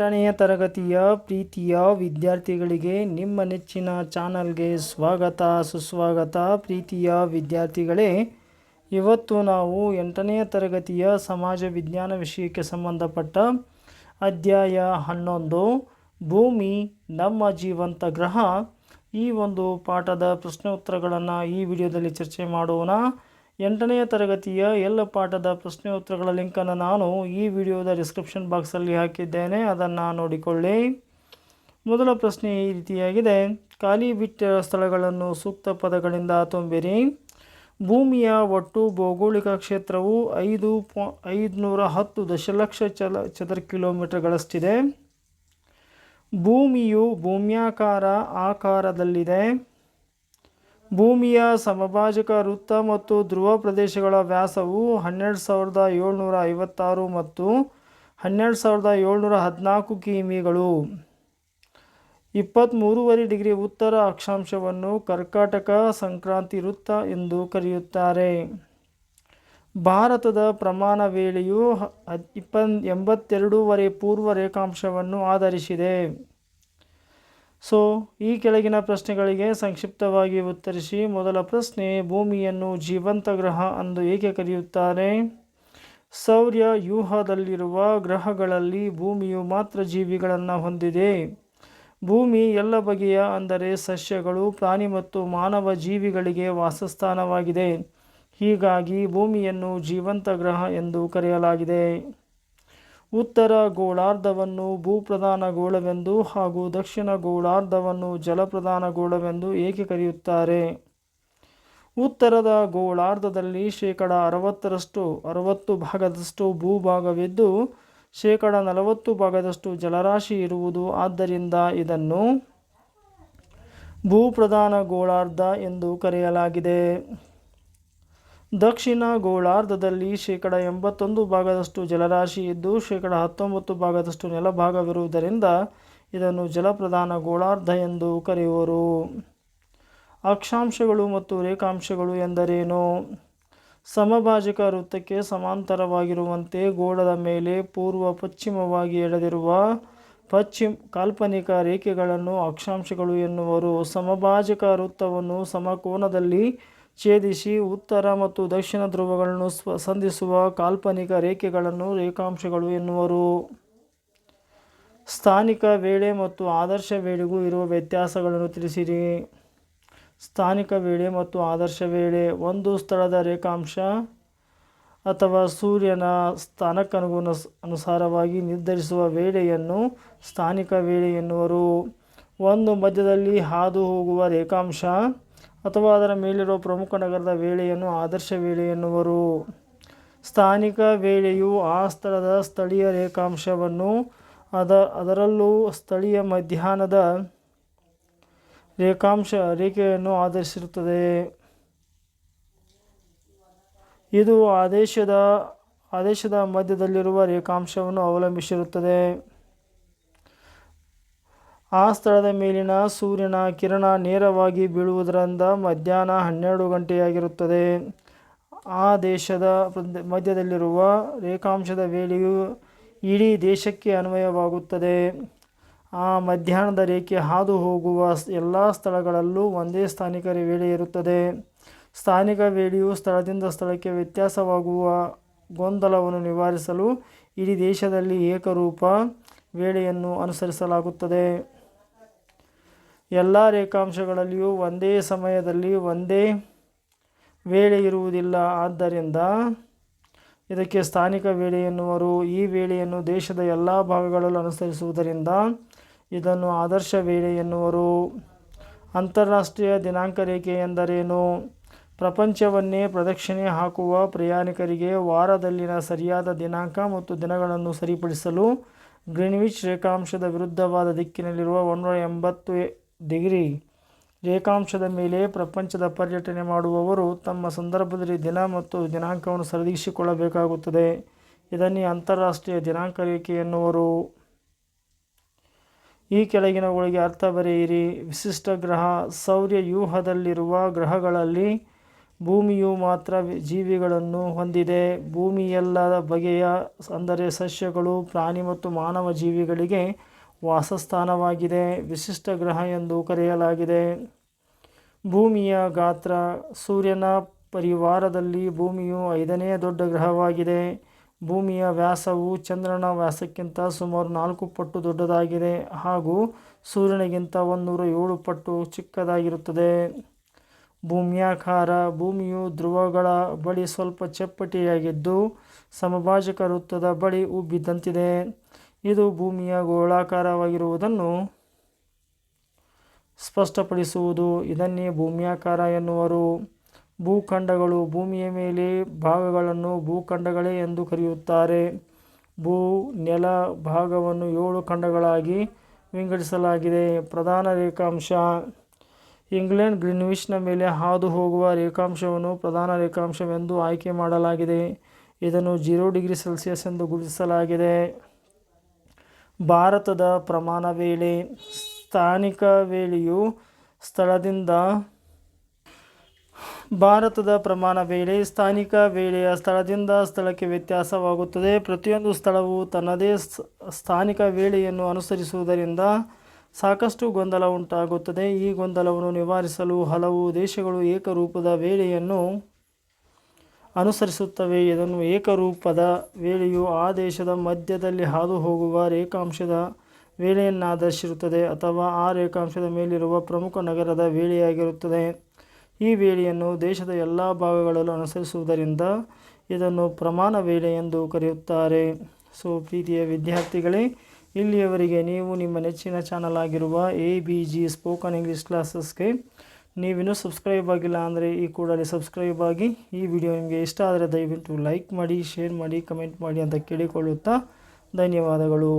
ಎಂಟನೆಯ ತರಗತಿಯ ಪ್ರೀತಿಯ ವಿದ್ಯಾರ್ಥಿಗಳಿಗೆ ನಿಮ್ಮ ನೆಚ್ಚಿನ ಚಾನಲ್ಗೆ ಸ್ವಾಗತ, ಸುಸ್ವಾಗತ. ಪ್ರೀತಿಯ ವಿದ್ಯಾರ್ಥಿಗಳೇ, ಇವತ್ತು ನಾವು ಎಂಟನೆಯ ತರಗತಿಯ ಸಮಾಜ ವಿಜ್ಞಾನ ವಿಷಯಕ್ಕೆ ಸಂಬಂಧಪಟ್ಟ ಅಧ್ಯಾಯ ಹನ್ನೊಂದು, ಭೂಮಿ, ನಮ್ಮ ಜೀವಂತ ಗ್ರಹ. ಈ ಒಂದು ಪಾಠದ ಪ್ರಶ್ನೆ ಉತ್ತರಗಳನ್ನು ಈ ವಿಡಿಯೋದಲ್ಲಿ ಚರ್ಚೆ ಮಾಡೋಣ. ಎಂಟನೆಯ ತರಗತಿಯ ಎಲ್ಲ ಪಾಠದ ಪ್ರಶ್ನೆ ಉತ್ತರಗಳ ಲಿಂಕನ್ನು ನಾನು ಈ ವಿಡಿಯೋದ ಡಿಸ್ಕ್ರಿಪ್ಷನ್ ಬಾಕ್ಸಲ್ಲಿ ಹಾಕಿದ್ದೇನೆ, ಅದನ್ನು ನೋಡಿಕೊಳ್ಳಿ. ಮೊದಲ ಪ್ರಶ್ನೆ ಈ ರೀತಿಯಾಗಿದೆ. ಖಾಲಿ ಬಿಟ್ಟ ಸ್ಥಳಗಳನ್ನು ಸೂಕ್ತ ಪದಗಳಿಂದ ತುಂಬಿರಿ. ಭೂಮಿಯ ಒಟ್ಟು ಭೌಗೋಳಿಕ ಕ್ಷೇತ್ರವು ಐದು ಪಾ, ಐದುನೂರ ಹತ್ತು ದಶಲಕ್ಷ ಚಲ, ಚದರ ಕಿಲೋಮೀಟರ್ಗಳಷ್ಟಿದೆ. ಭೂಮಿಯು ಭೂಮ್ಯಾಕಾರ ಆಕಾರದಲ್ಲಿದೆ. ಭೂಮಿಯ ಸಮಭಾಜಕ ವೃತ್ತ ಮತ್ತು ಧ್ರುವ ಪ್ರದೇಶಗಳ ವ್ಯಾಸವು ಹನ್ನೆರಡು ಸಾವಿರದ ಏಳ್ನೂರ ಐವತ್ತಾರು ಮತ್ತು ಹನ್ನೆರಡು ಸಾವಿರದ ಏಳ್ನೂರ ಹದಿನಾಲ್ಕು ಕಿಮಿಗಳು. ಇಪ್ಪತ್ತ್ಮೂರುವರೆ ಡಿಗ್ರಿ ಉತ್ತರ ಅಕ್ಷಾಂಶವನ್ನು ಕರ್ಕಾಟಕ ಸಂಕ್ರಾಂತಿ ವೃತ್ತ ಎಂದು ಕರೆಯುತ್ತಾರೆ. ಭಾರತದ ಪ್ರಮಾಣ ವೇಳೆಯು ಇಪ್ಪ ಎಂಬತ್ತೆರಡೂವರೆ ಪೂರ್ವ ರೇಖಾಂಶವನ್ನು ಆಧರಿಸಿದೆ. ಸೊ ಈ ಕೆಳಗಿನ ಪ್ರಶ್ನೆಗಳಿಗೆ ಸಂಕ್ಷಿಪ್ತವಾಗಿ ಉತ್ತರಿಸಿ. ಮೊದಲ ಪ್ರಶ್ನೆ, ಭೂಮಿಯನ್ನು ಜೀವಂತ ಗ್ರಹ ಎಂದು ಏಕೆ ಕರೆಯುತ್ತಾರೆ? ಸೌರ್ಯ ವ್ಯೂಹದಲ್ಲಿರುವ ಗ್ರಹಗಳಲ್ಲಿ ಭೂಮಿಯು ಮಾತ್ರ ಜೀವಿಗಳನ್ನು ಹೊಂದಿದೆ. ಭೂಮಿ ಎಲ್ಲ ಬಗೆಯ, ಅಂದರೆ ಸಸ್ಯಗಳು, ಪ್ರಾಣಿ ಮತ್ತು ಮಾನವ ಜೀವಿಗಳಿಗೆ ವಾಸಸ್ಥಾನವಾಗಿದೆ. ಹೀಗಾಗಿ ಭೂಮಿಯನ್ನು ಜೀವಂತ ಗ್ರಹ ಎಂದು ಕರೆಯಲಾಗಿದೆ. ಉತ್ತರ ಗೋಳಾರ್ಧವನ್ನು ಭೂಪ್ರಧಾನ ಗೋಳವೆಂದು ಹಾಗೂ ದಕ್ಷಿಣ ಗೋಳಾರ್ಧವನ್ನು ಜಲಪ್ರಧಾನ ಗೋಳವೆಂದು ಏಕೆ ಕರೆಯುತ್ತಾರೆ? ಉತ್ತರದ ಗೋಳಾರ್ಧದಲ್ಲಿ ಶೇಕಡ ಅರವತ್ತರಷ್ಟು, ಅರವತ್ತು ಭಾಗದಷ್ಟು ಭೂಭಾಗವಿದ್ದು, ಶೇಕಡ ನಲವತ್ತು ಭಾಗದಷ್ಟು ಜಲರಾಶಿ ಇರುವುದು. ಆದ್ದರಿಂದ ಇದನ್ನು ಭೂಪ್ರಧಾನ ಗೋಳಾರ್ಧ ಎಂದು ಕರೆಯಲಾಗಿದೆ. ದಕ್ಷಿಣ ಗೋಳಾರ್ಧದಲ್ಲಿ ಶೇಕಡ ಎಂಬತ್ತೊಂದು ಭಾಗದಷ್ಟು ಜಲರಾಶಿ ಇದ್ದು, ಶೇಕಡ ಹತ್ತೊಂಬತ್ತು ಭಾಗದಷ್ಟು ನೆಲಭಾಗವಿರುವುದರಿಂದ ಇದನ್ನು ಜಲಪ್ರಧಾನ ಗೋಳಾರ್ಧ ಎಂದು ಕರೆಯುವರು. ಅಕ್ಷಾಂಶಗಳು ಮತ್ತು ರೇಖಾಂಶಗಳು ಎಂದರೇನು? ಸಮಭಾಜಕ ವೃತ್ತಕ್ಕೆ ಸಮಾಂತರವಾಗಿರುವಂತೆ ಗೋಳದ ಮೇಲೆ ಪೂರ್ವ ಪಶ್ಚಿಮವಾಗಿ ಎಳೆದಿರುವ ಪಶ್ಚಿಮ ಕಾಲ್ಪನಿಕ ರೇಖೆಗಳನ್ನು ಅಕ್ಷಾಂಶಗಳು ಎನ್ನುವರು. ಸಮಭಾಜಕ ವೃತ್ತವನ್ನು ಸಮಕೋನದಲ್ಲಿ ಛೇದಿಸಿ ಉತ್ತರ ಮತ್ತು ದಕ್ಷಿಣ ಧ್ರುವಗಳನ್ನು ಸ್ವ ಸಂಧಿಸುವ ಕಾಲ್ಪನಿಕ ರೇಖೆಗಳನ್ನು ರೇಖಾಂಶಗಳು ಎನ್ನುವರು. ಸ್ಥಾನಿಕ ವೇಳೆ ಮತ್ತು ಆದರ್ಶ ವೇಳೆಗೂ ಇರುವ ವ್ಯತ್ಯಾಸಗಳನ್ನು ತಿಳಿಸಿರಿ. ಸ್ಥಾನಿಕ ವೇಳೆ ಮತ್ತು ಆದರ್ಶ ವೇಳೆ ಒಂದು ಸ್ಥಳದ ರೇಖಾಂಶ ಅಥವಾ ಸೂರ್ಯನ ಸ್ಥಾನಕ್ಕನುಗುಣ ಅನುಸಾರವಾಗಿ ನಿರ್ಧರಿಸುವ ವೇಳೆಯನ್ನು ಸ್ಥಾನಿಕ ವೇಳೆ ಎನ್ನುವರು. ಒಂದು ಮಧ್ಯದಲ್ಲಿ ಹಾದು ಹೋಗುವ ರೇಖಾಂಶ ಅಥವಾ ಅದರ ಮೇಲಿರುವ ಪ್ರಮುಖ ನಗರದ ವೇಳೆಯನ್ನು ಆದರ್ಶ ವೇಳೆ ಎನ್ನುವರು. ಸ್ಥಾನಿಕ ವೇಳೆಯು ಆ ಸ್ಥಳದ ಸ್ಥಳೀಯ ರೇಖಾಂಶವನ್ನು ಅದ, ಅದರಲ್ಲೂ ಸ್ಥಳೀಯ ಮಧ್ಯಾಹ್ನದ ರೇಖಾಂಶ, ರೇಖೆಯನ್ನು ಆಧರಿಸಿರುತ್ತದೆ. ಇದು ಆದೇಶದ ಆದೇಶದ ಮಧ್ಯದಲ್ಲಿರುವ ರೇಖಾಂಶವನ್ನು ಅವಲಂಬಿಸಿರುತ್ತದೆ. ಆ ಸ್ಥಳದ ಮೇಲಿನ ಸೂರ್ಯನ ಕಿರಣ ನೇರವಾಗಿ ಬೀಳುವುದರಿಂದ ಮಧ್ಯಾಹ್ನ ಹನ್ನೆರಡು ಗಂಟೆಯಾಗಿರುತ್ತದೆ. ಆ ದೇಶದ ಮಧ್ಯದಲ್ಲಿರುವ ರೇಖಾಂಶದ ವೇಳೆಯು ಇಡೀ ದೇಶಕ್ಕೆ ಅನ್ವಯವಾಗುತ್ತದೆ. ಆ ಮಧ್ಯಾಹ್ನದ ರೇಖೆ ಹಾದು ಹೋಗುವ ಎಲ್ಲ ಸ್ಥಳಗಳಲ್ಲೂ ಒಂದೇ ಸ್ಥಾನಿಕರ ವೇಳೆ ಇರುತ್ತದೆ. ಸ್ಥಾನಿಕ ವೇಳೆಯು ಸ್ಥಳದಿಂದ ಸ್ಥಳಕ್ಕೆ ವ್ಯತ್ಯಾಸವಾಗುವ ಗೊಂದಲವನ್ನು ನಿವಾರಿಸಲು ಇಡೀ ದೇಶದಲ್ಲಿ ಏಕರೂಪ ವೇಳೆಯನ್ನು ಅನುಸರಿಸಲಾಗುತ್ತದೆ. ಎಲ್ಲ ರೇಖಾಂಶಗಳಲ್ಲಿಯೂ ಒಂದೇ ಸಮಯದಲ್ಲಿ ಒಂದೇ ವೇಳೆ ಇರುವುದಿಲ್ಲ. ಆದ್ದರಿಂದ ಇದಕ್ಕೆ ಸ್ಥಾನಿಕ ವೇಳೆ ಎನ್ನುವರು. ಈ ವೇಳೆಯನ್ನು ದೇಶದ ಎಲ್ಲ ಭಾಗಗಳಲ್ಲೂ ಅನುಸರಿಸುವುದರಿಂದ ಇದನ್ನು ಆದರ್ಶ ವೇಳೆ ಎನ್ನುವರು. ಅಂತಾರಾಷ್ಟ್ರೀಯ ದಿನಾಂಕ ರೇಖೆ ಎಂದರೇನು? ಪ್ರಪಂಚವನ್ನೇ ಪ್ರದಕ್ಷಿಣೆ ಹಾಕುವ ಪ್ರಯಾಣಿಕರಿಗೆ ವಾರದಲ್ಲಿನ ಸರಿಯಾದ ದಿನಾಂಕ ಮತ್ತು ದಿನಗಳನ್ನು ಸರಿಪಡಿಸಲು ಗ್ರೀನ್ವಿಚ್ ರೇಖಾಂಶದ ವಿರುದ್ಧವಾದ ದಿಕ್ಕಿನಲ್ಲಿರುವ ಒಂದೂರ ಎಂಬತ್ತು ಡಿಗ್ರಿ. ರೇಖಾಂಶದ ಮೇಲೆ ಪ್ರಪಂಚದ ಪರ್ಯಟನೆ ಮಾಡುವವರು ತಮ್ಮ ಸಂದರ್ಭದಲ್ಲಿ ದಿನ ಮತ್ತು ದಿನಾಂಕವನ್ನು ಸರಿದೂಗಿಸಿಕೊಳ್ಳಬೇಕಾಗುತ್ತದೆ ಇದನ್ನೇ ಅಂತಾರಾಷ್ಟ್ರೀಯ ದಿನಾಂಕ ರೇಖೆ ಎನ್ನುವರು. ಈ ಕೆಳಗಿನವುಗಳಿಗೆ ಅರ್ಥ ಬರೆಯಿರಿ. ವಿಶಿಷ್ಟ ಗ್ರಹ ಸೌರ್ಯ ವ್ಯೂಹದಲ್ಲಿರುವ ಗ್ರಹಗಳಲ್ಲಿ ಭೂಮಿಯು ಮಾತ್ರ ಜೀವಿಗಳನ್ನು ಹೊಂದಿದೆ. ಭೂಮಿಯೆಲ್ಲದ ಬಗೆಯ, ಅಂದರೆ ಸಸ್ಯಗಳು, ಪ್ರಾಣಿ ಮತ್ತು ಮಾನವ ಜೀವಿಗಳಿಗೆ ವಾಸಸ್ಥಾನವಾಗಿದೆ. ವಿಶಿಷ್ಟ ಗ್ರಹ ಎಂದು ಕರೆಯಲಾಗಿದೆ. ಭೂಮಿಯ ಗಾತ್ರ ಸೂರ್ಯನ ಪರಿವಾರದಲ್ಲಿ ಭೂಮಿಯು ಐದನೇ ದೊಡ್ಡ ಗ್ರಹವಾಗಿದೆ. ಭೂಮಿಯ ವ್ಯಾಸವು ಚಂದ್ರನ ವ್ಯಾಸಕ್ಕಿಂತ ಸುಮಾರು ನಾಲ್ಕು ಪಟ್ಟು ದೊಡ್ಡದಾಗಿದೆ ಹಾಗೂ ಸೂರ್ಯನಿಗಿಂತ ಒಂದೂರ ಏಳು ಪಟ್ಟು ಚಿಕ್ಕದಾಗಿರುತ್ತದೆ. ಭೂಮಿಯಾಕಾರ ಭೂಮಿಯು ಧ್ರುವಗಳ ಬಳಿ ಸ್ವಲ್ಪ ಚಪ್ಪಟೆಯಾಗಿದ್ದು, ಸಮಭಾಜಕ ವೃತ್ತದ ಬಳಿ ಉಬ್ಬಿದಂತಿದೆ. ಇದು ಭೂಮಿಯ ಗೋಳಾಕಾರವಾಗಿರುವುದನ್ನು ಸ್ಪಷ್ಟಪಡಿಸುವುದು. ಇದನ್ನೇ ಭೂಮಿಯಾಕಾರ ಎನ್ನುವರು. ಭೂಖಂಡಗಳು ಭೂಮಿಯ ಮೇಲೆ ಭಾಗಗಳನ್ನು ಭೂಖಂಡಗಳೇ ಎಂದು ಕರೆಯುತ್ತಾರೆ. ಭೂ ನೆಲ ಭಾಗವನ್ನು ಏಳು ಖಂಡಗಳಾಗಿ ವಿಂಗಡಿಸಲಾಗಿದೆ. ಪ್ರಧಾನ ರೇಖಾಂಶ. ಇಂಗ್ಲೆಂಡ್ ಗ್ರೀನ್ವಿಚ್ನ ಮೇಲೆ ಹಾದು ಹೋಗುವ ರೇಖಾಂಶವನ್ನು ಪ್ರಧಾನ ರೇಖಾಂಶವೆಂದು ಆಯ್ಕೆ ಮಾಡಲಾಗಿದೆ. ಇದನ್ನು ಜೀರೋ ಡಿಗ್ರಿ ಸೆಲ್ಸಿಯಸ್ ಎಂದು ಗುರುತಿಸಲಾಗಿದೆ. ಭಾರತದ ಪ್ರಮಾಣ ವೇಳೆ ಸ್ಥಾನಿಕ ವೇಳೆಯು ಸ್ಥಳದಿಂದ ಭಾರತದ ಪ್ರಮಾಣ ವೇಳೆ ಸ್ಥಾನಿಕ ವೇಳೆಯ ಸ್ಥಳದಿಂದ ಸ್ಥಳಕ್ಕೆ ವ್ಯತ್ಯಾಸವಾಗುತ್ತದೆ. ಪ್ರತಿಯೊಂದು ಸ್ಥಳವು ತನ್ನದೇ ಸ್ಥಾನಿಕ ವೇಳೆಯನ್ನು ಅನುಸರಿಸುವುದರಿಂದ ಸಾಕಷ್ಟು ಗೊಂದಲ ಉಂಟಾಗುತ್ತದೆ. ಈ ಗೊಂದಲವನ್ನು ನಿವಾರಿಸಲು ಹಲವು ದೇಶಗಳು ಏಕರೂಪದ ವೇಳೆಯನ್ನು ಅನುಸರಿಸುತ್ತವೆ. ಇದನ್ನು ಏಕರೂಪದ ವೇಳೆಯು ಆ ದೇಶದ ಮಧ್ಯದಲ್ಲಿ ಹಾದು ಹೋಗುವ ರೇಖಾಂಶದ ವೇಳೆಯನ್ನಾಧರಿಸಿರುತ್ತದೆ ಅಥವಾ ಆ ರೇಖಾಂಶದ ಮೇಲಿರುವ ಪ್ರಮುಖ ನಗರದ ವೇಳೆಯಾಗಿರುತ್ತದೆ. ಈ ವೇಳೆಯನ್ನು ದೇಶದ ಎಲ್ಲ ಭಾಗಗಳಲ್ಲೂ ಅನುಸರಿಸುವುದರಿಂದ ಇದನ್ನು ಪ್ರಮಾಣ ವೇಳೆ ಎಂದು ಕರೆಯುತ್ತಾರೆ. ಸೊ, ಪ್ರೀತಿಯ ವಿದ್ಯಾರ್ಥಿಗಳೇ, ಇಲ್ಲಿಯವರೆಗೆ ನೀವು ನಿಮ್ಮ ನೆಚ್ಚಿನ ಚಾನಲ್ ಆಗಿರುವ A B G spoken English ಕ್ಲಾಸಸ್ಗೆ ನೀವಿನ್ನೂ ಸಬ್ಸ್ಕ್ರೈಬ್ ಆಗಿಲ್ಲ ಅಂದರೆ ಈ ಕೂಡಲೇ ಸಬ್ಸ್ಕ್ರೈಬ್ ಆಗಿ ಈ ವಿಡಿಯೋ ನಿಮಗೆ ಇಷ್ಟ ಆದರೆ ದಯವಿಟ್ಟು ಲೈಕ್ ಮಾಡಿ ಶೇರ್ ಮಾಡಿ ಕಮೆಂಟ್ ಮಾಡಿ ಅಂತ ಕೇಳಿಕೊಳ್ಳುತ್ತಾ ಧನ್ಯವಾದಗಳು.